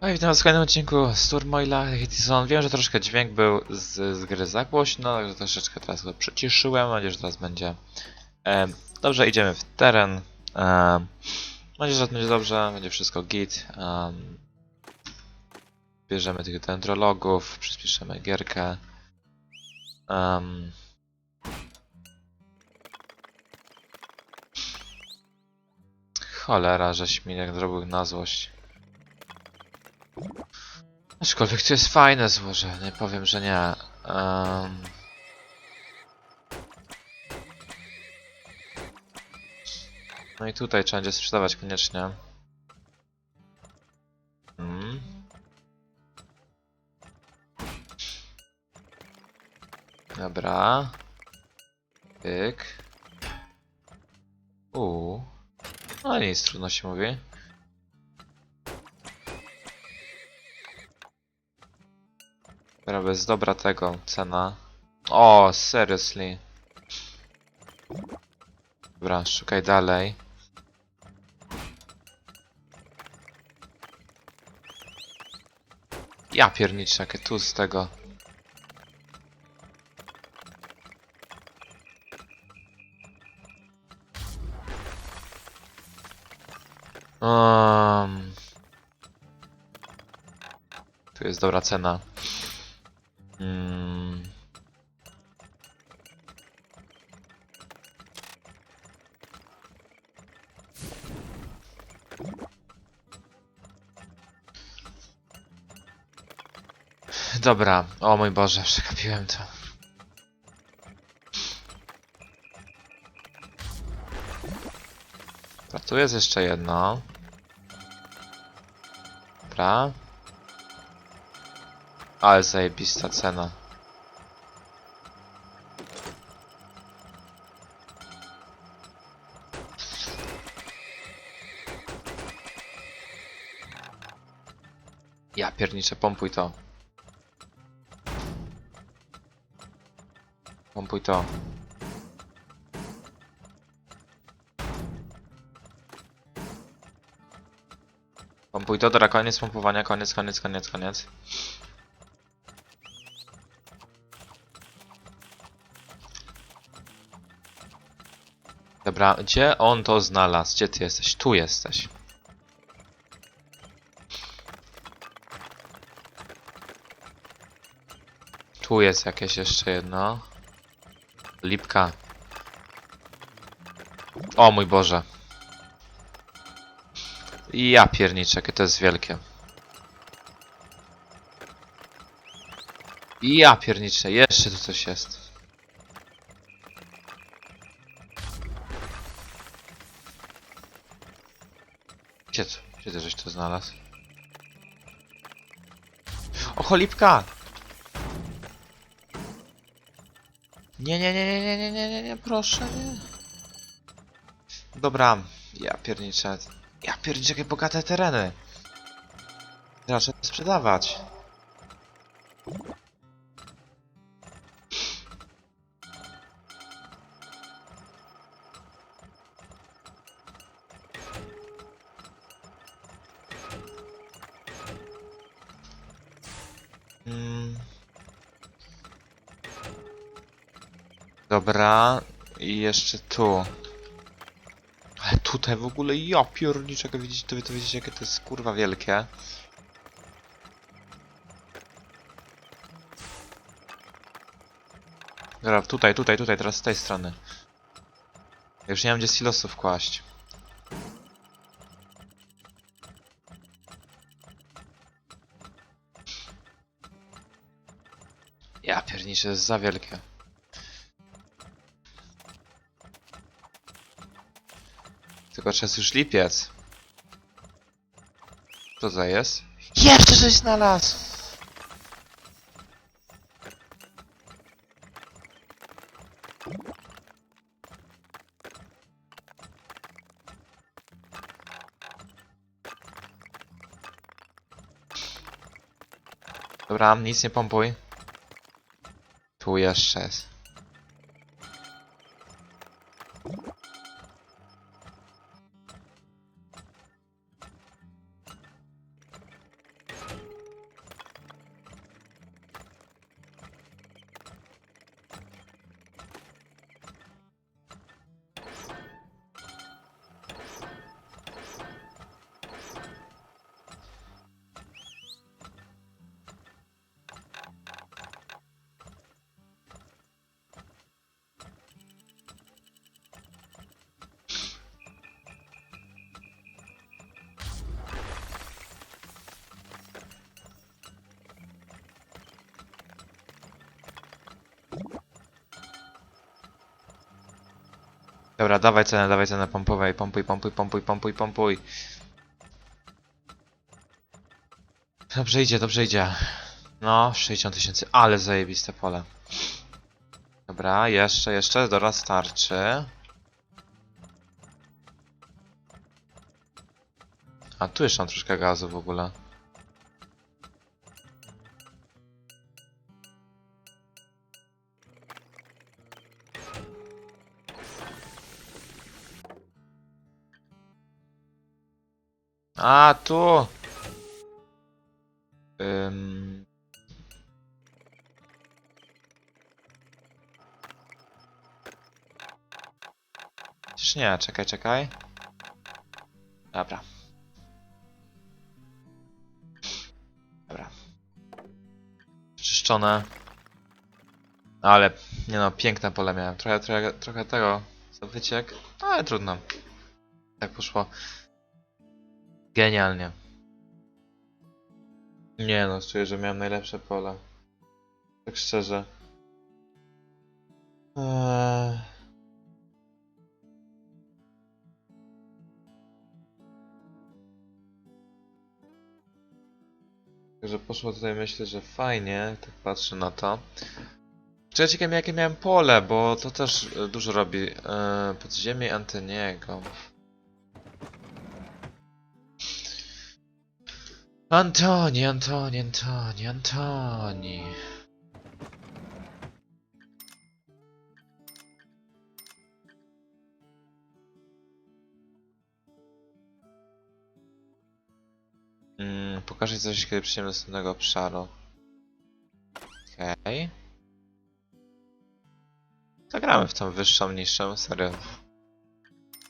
No i witam w kolejnym odcinku z Turmoila Hitison. Wiem, że troszkę dźwięk był z, z gry za głośno, także troszeczkę teraz go przyciszyłem. Mam nadzieję, że teraz będzie e, dobrze. Idziemy w teren. E, mam nadzieję, że będzie dobrze, będzie wszystko git. Um, bierzemy tych dendrologów, przyspieszymy gierkę. Um, cholera, żeś mi jak zrobił na złość. Aczkolwiek to jest fajne złoże, nie powiem, że nie. Um... No i tutaj trzeba będzie sprzedawać koniecznie. Mm. Dobra. Pyk. Uuu. No nic, trudno się mówi. Dobra, jest dobra tego cena. O, seriously. Dobra, szukaj dalej. Ja pierniczę, jakie tu z tego. Um, tu jest dobra cena. Dobra, o mój Boże, przegapiłem to. Dobra, tu jest jeszcze jedno. Dobra. Ale zajebista cena. Ja pierniczę, pompuj to. Pompuj to. Pompuj to, dobra, koniec pompowania, koniec, koniec, koniec, koniec. Dobra, gdzie on to znalazł? Gdzie ty jesteś? Tu jesteś. Tu jest jakieś jeszcze jedno. Lipka. O mój Boże. Ja pierniczę, jakie to jest wielkie. Ja pierniczę, jeszcze tu coś jest. Gdzie to? Gdzie ty żeś to znalazł? O, cholipka! Nie, nie, nie, nie, nie, nie, nie, nie, proszę, nie. Dobra, ja pierniczę. Ja pierniczę, jakie bogate tereny. Raczej sprzedawać. Dobra, i jeszcze tu. Ale tutaj w ogóle ja pierniczę, jak widzicie, to wy to widzicie, jakie to jest kurwa wielkie. Dobra, tutaj, tutaj, tutaj, teraz z tej strony. Ja Już nie mam gdzie silosów kłaść. Ja pierniczę, jest za wielkie. Tylko czas już lipiec. Co to jest? Jeszcze coś znalazł! Dobra, nic nie pompuj. Tu jeszcze jest. Dobra, dawaj cenę, dawaj cenę pompowej, pompuj, pompuj, pompuj, pompuj, pompuj. Dobrze idzie, dobrze idzie. No, 60 tysięcy, ale zajebiste pole. Dobra, jeszcze, jeszcze, dobra, starczy. A tu jeszcze mam troszkę gazu w ogóle. A, tu! Ym... Nie, czekaj, czekaj. Dobra. Dobra. Czyszczone. Ale, nie no, piękne pole miałem. Trochę, trochę, trochę tego za wyciek, ale trudno. Tak poszło. Genialnie. Nie no, czuję, że miałem najlepsze pole. Tak szczerze. Eee... Także poszło tutaj myślę, że fajnie, tak patrzę na to. Czy ciekawe jakie miałem pole, bo to też dużo robi. Eee, podziemie. Antoni, Antoni, Antoni, Antoni. Mm, pokażę coś, kiedy przyjdziemy do następnego obszaru. Okej. Zagramy w tą wyższą, niższą, serio.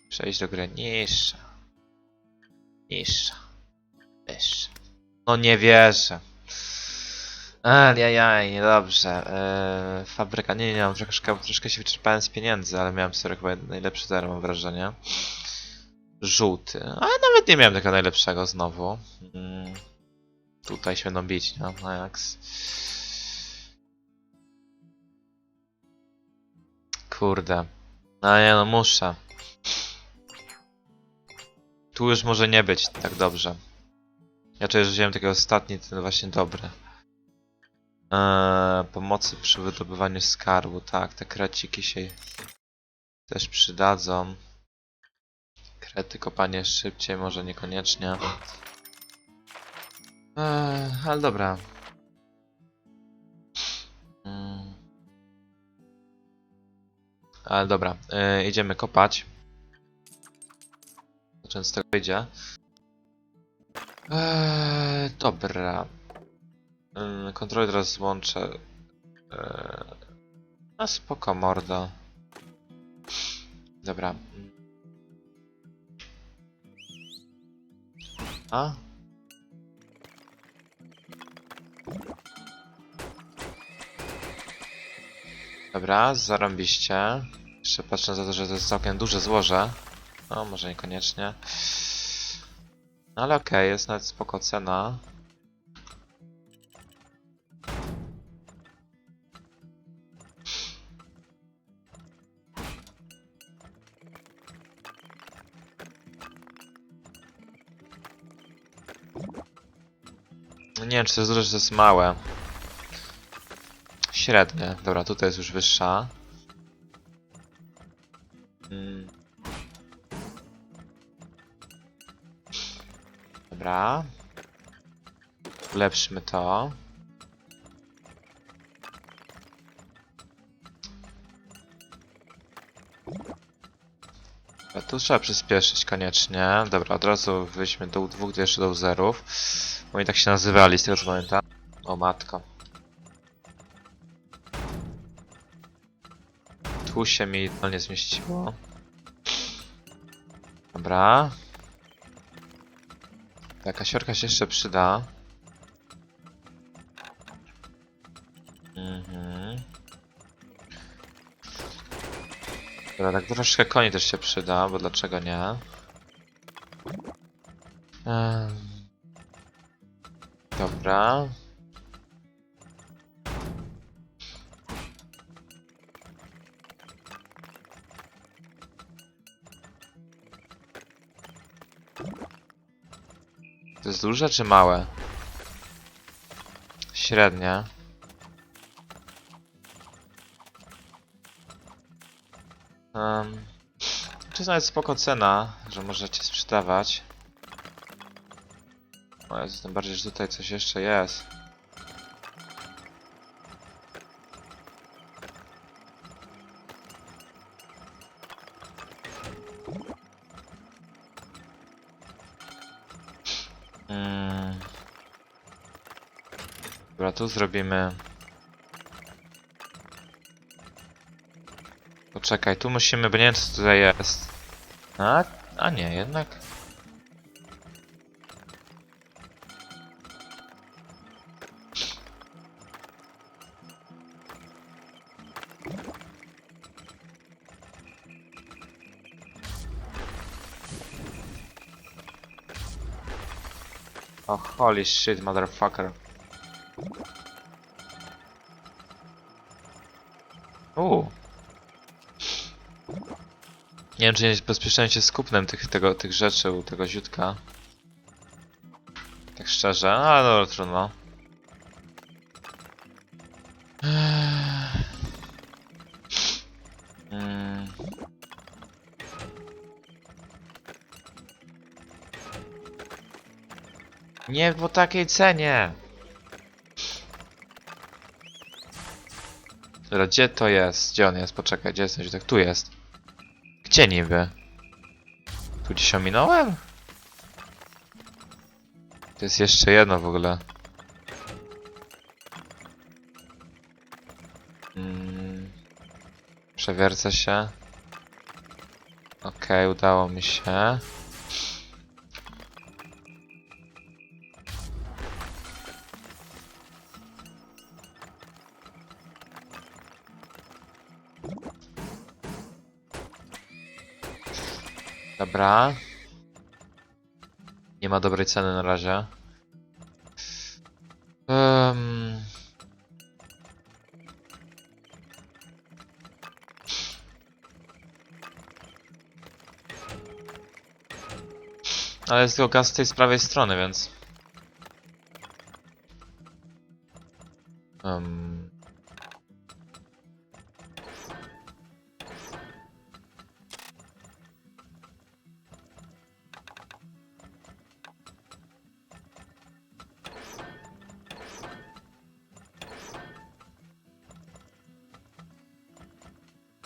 Przejść do gry niższa. Niższa. Wyższa. No nie wierzę. Ajajaj, niedobrze. Eee, fabryka, nie, nie, troszkę, troszkę się wyczerpałem z pieniędzy, ale miałem sobie chyba najlepszy zero, mam wrażenie. Żółty, ale nawet nie miałem tego najlepszego znowu. Mm, tutaj się będą bić, no, Ajax. Kurde. No nie no, muszę. Tu już może nie być tak dobrze. Ja że wziąłem taki ostatni, ten właśnie dobry. Eee, pomocy przy wydobywaniu skarbu, tak, te kreciki się też przydadzą. Krety, kopanie szybciej, może niekoniecznie. Eee, ale dobra. Mm. Ale dobra, eee, idziemy kopać. Tego wyjdzie. Eee, dobra. Ym, kontrolę teraz złączę. Eee, a spoko mordo. Dobra. A? Dobra, zarąbiście. Jeszcze patrzę za to, że to jest całkiem duże złoże. No, może niekoniecznie. No ale okej, jest nawet spoko cena. No nie wiem, czy to jest duże, czy to jest małe. Średnie. Dobra, tutaj jest już wyższa. Dobra. Ulepszymy to. A tu trzeba przyspieszyć koniecznie. Dobra, od razu wyjdźmy do dwóch jeszcze do zerów. Oni tak się nazywali, z tego co pamiętam. O matko. Tu się mi to nie zmieściło. Dobra. Taka siorka się jeszcze przyda. Mhm. Dobra, tak troszkę koni też się przyda, bo dlaczego nie? Em. Dobra. Jest duże czy małe? Średnie. Um, to jest nawet spoko cena, że możecie sprzedawać. O Jezu, tym bardziej, że tutaj coś jeszcze jest. Tu zrobimy... Poczekaj, tu musimy, bo nie wiem co tutaj jest. A, a nie, jednak. Oh, holy shit, motherfucker. Nie wiem, czy nie się z kupnem tych, tego, tych rzeczy u tego ziutka. Tak szczerze, ale dobra, trudno. Mm. Nie po takiej cenie! Dobra, gdzie to jest? Gdzie on jest? Poczekaj, gdzie jest ten ziutek? Tu jest. Gdzie niby? Tu gdzieś ominąłem? To jest jeszcze jedno w ogóle. Mm. Się. Okej, udało mi się. Dobra. Nie ma dobrej ceny na razie. Um... Ale jest tylko gaz z tej z prawej strony, więc... Um...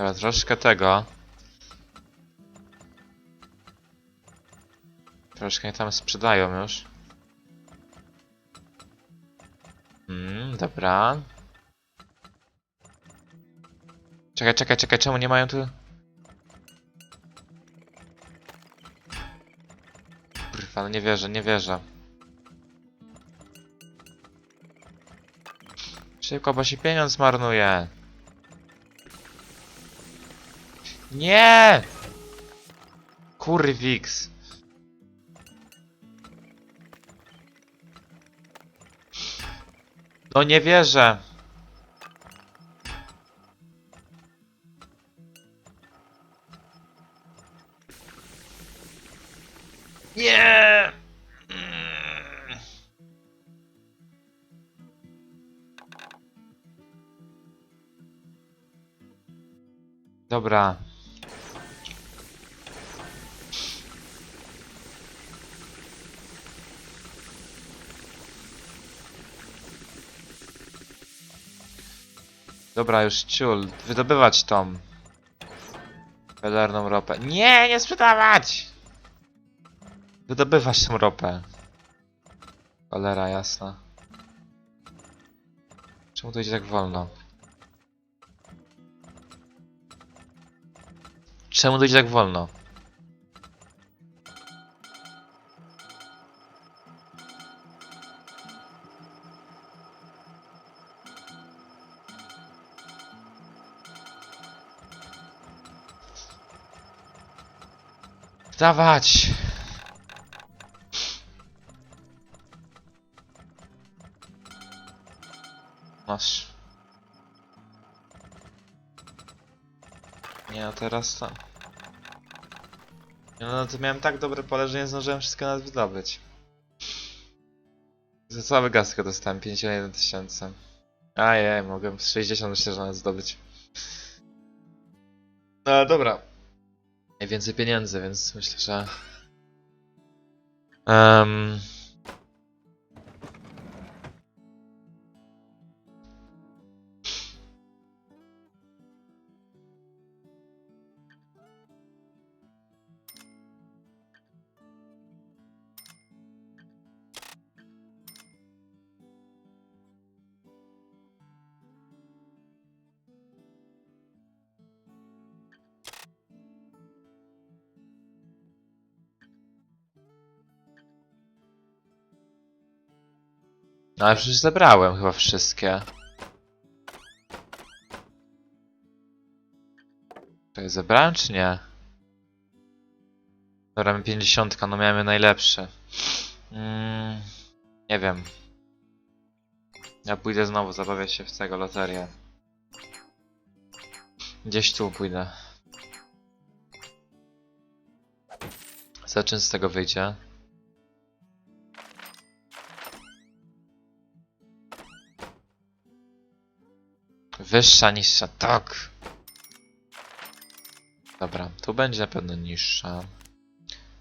Dobra, troszkę tego. Troszkę mnie tam sprzedają już. Hmm, dobra. Czekaj, czekaj, czekaj, czemu nie mają tu... Kurwa, no nie wierzę, nie wierzę. Szybko, bo się pieniądz marnuje. Nie! Kurwix. No nie wierzę. Nie! Dobra. Dobra, już ciul. Wydobywać tą. Pelerną ropę. Nie, nie sprzedawać! Wydobywać tą ropę. Cholera jasna. Czemu to idzie tak wolno? Czemu to idzie tak wolno? Dawać! Masz. Nie, no teraz to... Nie, no to miałem tak dobre pole, że nie zdążyłem wszystko nawet wydobyć. Za cały tylko dostałem 51 tysięcy. Ajej, mogę z 60 myślę, że nawet zdobyć. No dobra. Najwięcej pieniędzy, więc myślę, że... Um... No ale przecież zebrałem chyba wszystkie. Czekaj, zebrałem czy nie? Dobra, mamy 50, no miałem najlepsze. Mm, nie wiem. Ja pójdę znowu zabawiać się w tego loterię. Gdzieś tu pójdę. Za czym z tego wyjdzie? Wyższa, niższa, tak. Dobra, tu będzie na pewno niższa.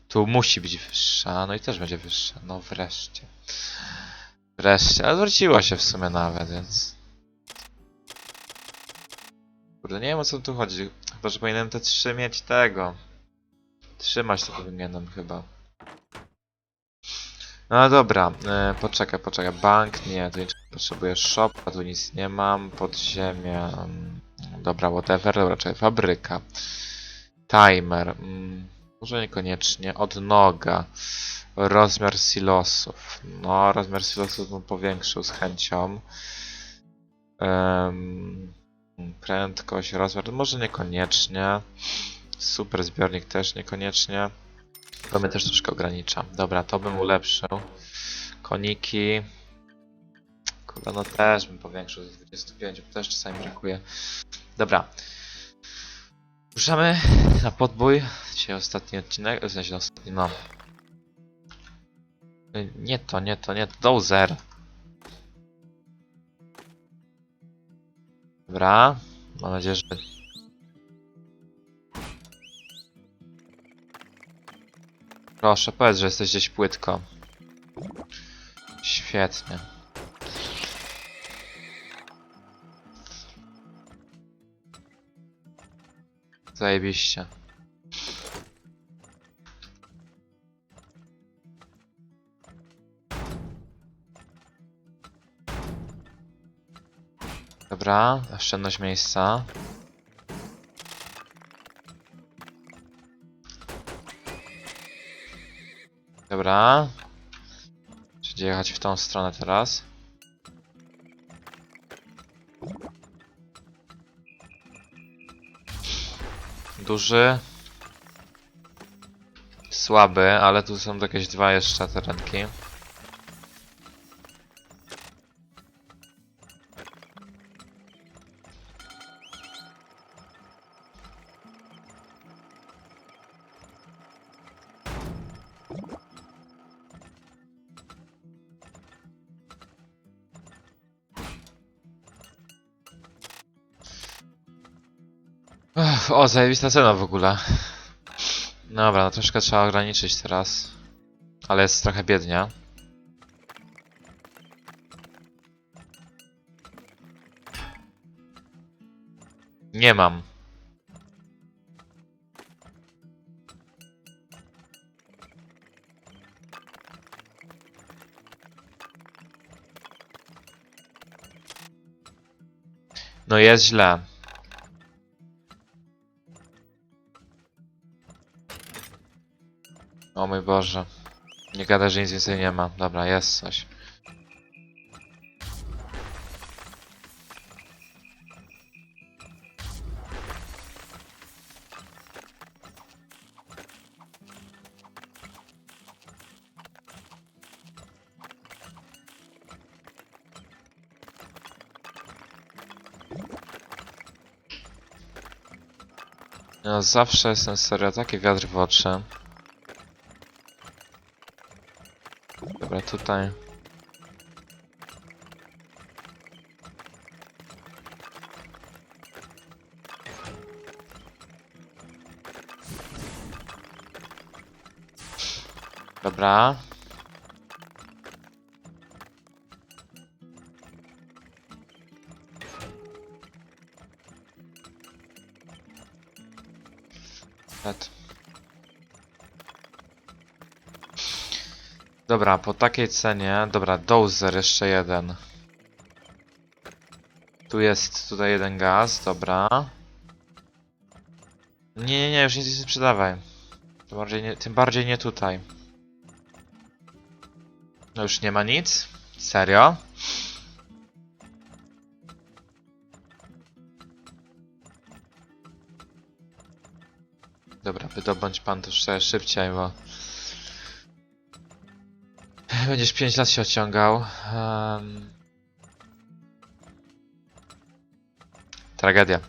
Tu musi być wyższa, no i też będzie wyższa. No wreszcie. Wreszcie, ale zwróciło się w sumie nawet, więc... Kurde, nie wiem o co tu chodzi. Chyba, że powinienem te trzy mieć tego. Trzymać to powinienem chyba. No dobra, e, poczekaj, poczekaj. Bank, nie, tu nic potrzebuję shop, a tu nic nie mam. Podziemie, mm, dobra, whatever, dobra, czekaj, fabryka. Timer, mm, może niekoniecznie. Odnoga. Rozmiar silosów. No, rozmiar silosów bym powiększył z chęcią. Prędkość, rozmiar, może niekoniecznie. Super zbiornik też niekoniecznie. To mnie też troszkę ogranicza. Dobra, to bym ulepszył. Koniki. Kurde, no też bym powiększył do 25, bo też czasami brakuje. Dobra. Ruszamy na podbój. Dzisiaj ostatni odcinek, w sensie ostatni, no. Nie to, nie to, nie to. Dozer. Dobra. Mam nadzieję, że Proszę, powiedz, że jesteś gdzieś płytko. Świetnie. Zajebiście. Dobra, oszczędność miejsca. Dobra. Czyli jechać w tą stronę teraz. Duży. Słaby, ale tu są jakieś dwa jeszcze terenki. O, zajebista cena w ogóle. Dobra, no troszkę trzeba ograniczyć teraz. Ale jest trochę biednia. Nie mam. No jest źle. O mój Boże. Nie gada, że nic więcej nie ma. Dobra, jest coś. No zawsze jestem serio taki wiatr w oczy. Czekaj, tutaj. Dobra. Right. Dobra, po takiej cenie. Dobra, dozer jeszcze jeden. Tu jest tutaj jeden gaz, dobra. Nie, nie, nie, już nic nie sprzedawaj. Tym bardziej nie, tym bardziej nie tutaj. No już nie ma nic? Serio? Dobra, wydobądź pan to szybciej, bo... Będziesz 5 lat się ociągał. Em, Tragedia.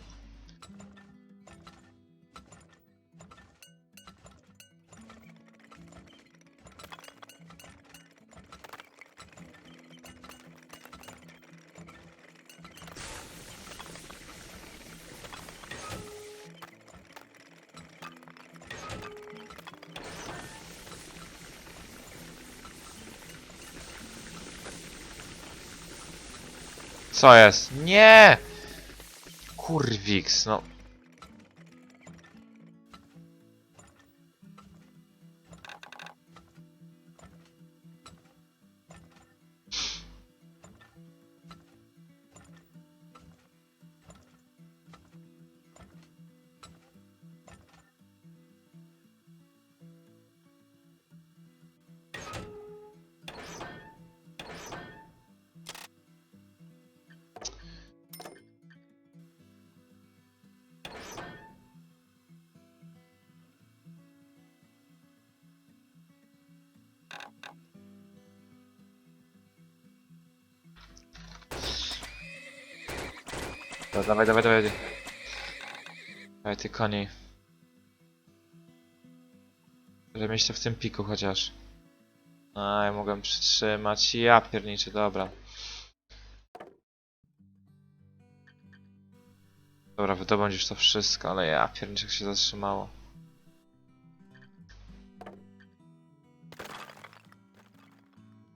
Co jest? Nie! Kurwiks, no. Dobra, dawaj, dawaj, dawaj. Dawaj, ty koni. Żeby mieć to w tym piku chociaż. A, ja mogłem przytrzymać. Ja pierniczy, dobra. Dobra, wydobądzisz to wszystko, ale ja pierniczek się zatrzymało.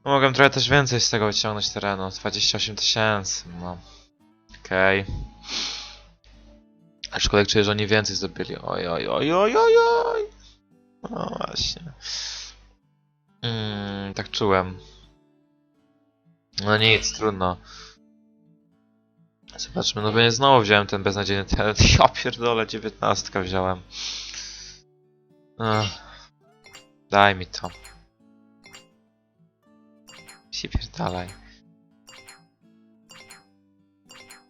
No, Mogłem trochę też więcej z tego wyciągnąć terenu. 28 tysięcy, no. Okej. Aczkolwiek czuję, że oni więcej zdobyli. Oj, oj, oj, oj, oj, oj. No właśnie. Mm, tak czułem. No nic, trudno. Zobaczmy, no bo nie znowu wziąłem ten beznadziejny teren. Ja pierdolę, dziewiętnastka wziąłem. Ech. Daj mi to. Si pierdalaj.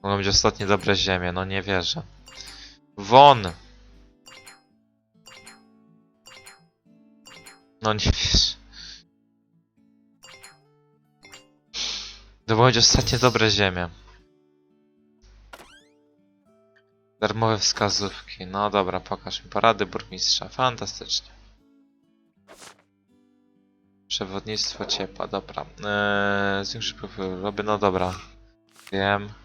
Mogą być ostatnie dobre ziemie, no nie wierzę. Won! No nie wiesz. To będzie ostatnie dobre ziemie. Darmowe wskazówki. No dobra, pokaż mi porady burmistrza. Fantastycznie. Przewodnictwo ciepła, dobra. Eee, zwiększy robię, no dobra. Wiem.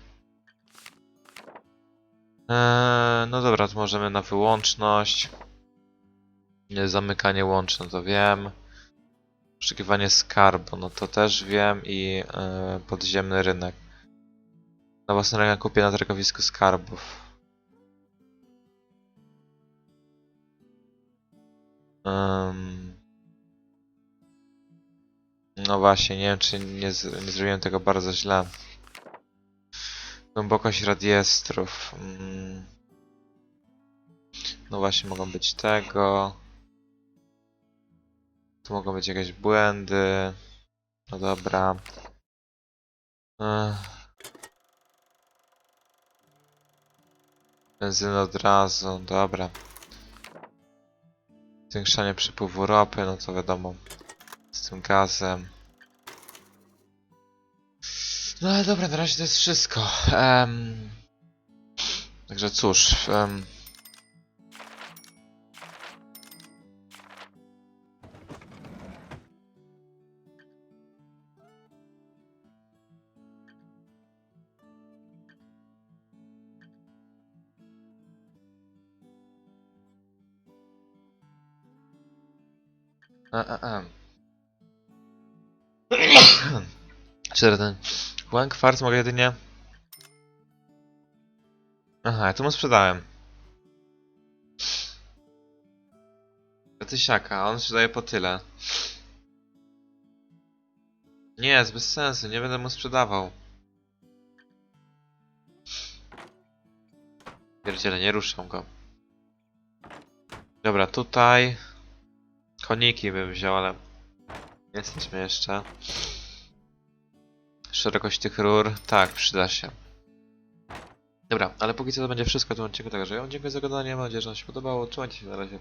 Eee, no dobra, to możemy na wyłączność. Nie, zamykanie łączne, to wiem. Poszukiwanie skarbu, no to też wiem i e, podziemny rynek. Na własny rynek kupię na targowisku skarbów. Em, no właśnie, nie wiem czy nie, nie zrobiłem tego bardzo źle. Głębokość radiestrów. Mm. No właśnie, mogą być tego. Tu mogą być jakieś błędy. No dobra. Ech. Od razu, dobra. Zwiększanie przepływu ropy, no to wiadomo. Z tym gazem. No ale dobra, na razie to jest wszystko. Um, także cóż. Um, A, a, a. Czerwony. One kwarc mogę jedynie... Aha, ja tu mu sprzedałem. Tysiaka, on sprzedaje po tyle. Nie, jest bez sensu, nie będę mu sprzedawał. Pierdziele, nie ruszam go. Dobra, tutaj... Koniki bym wziął, ale... Jesteśmy jeszcze. Szerokość tych rur, tak, przyda się. Dobra, ale póki co to będzie wszystko w tym odcinku, także ja dziękuję za oglądanie, mam nadzieję, że wam się podobało. Trzymajcie się, na razie.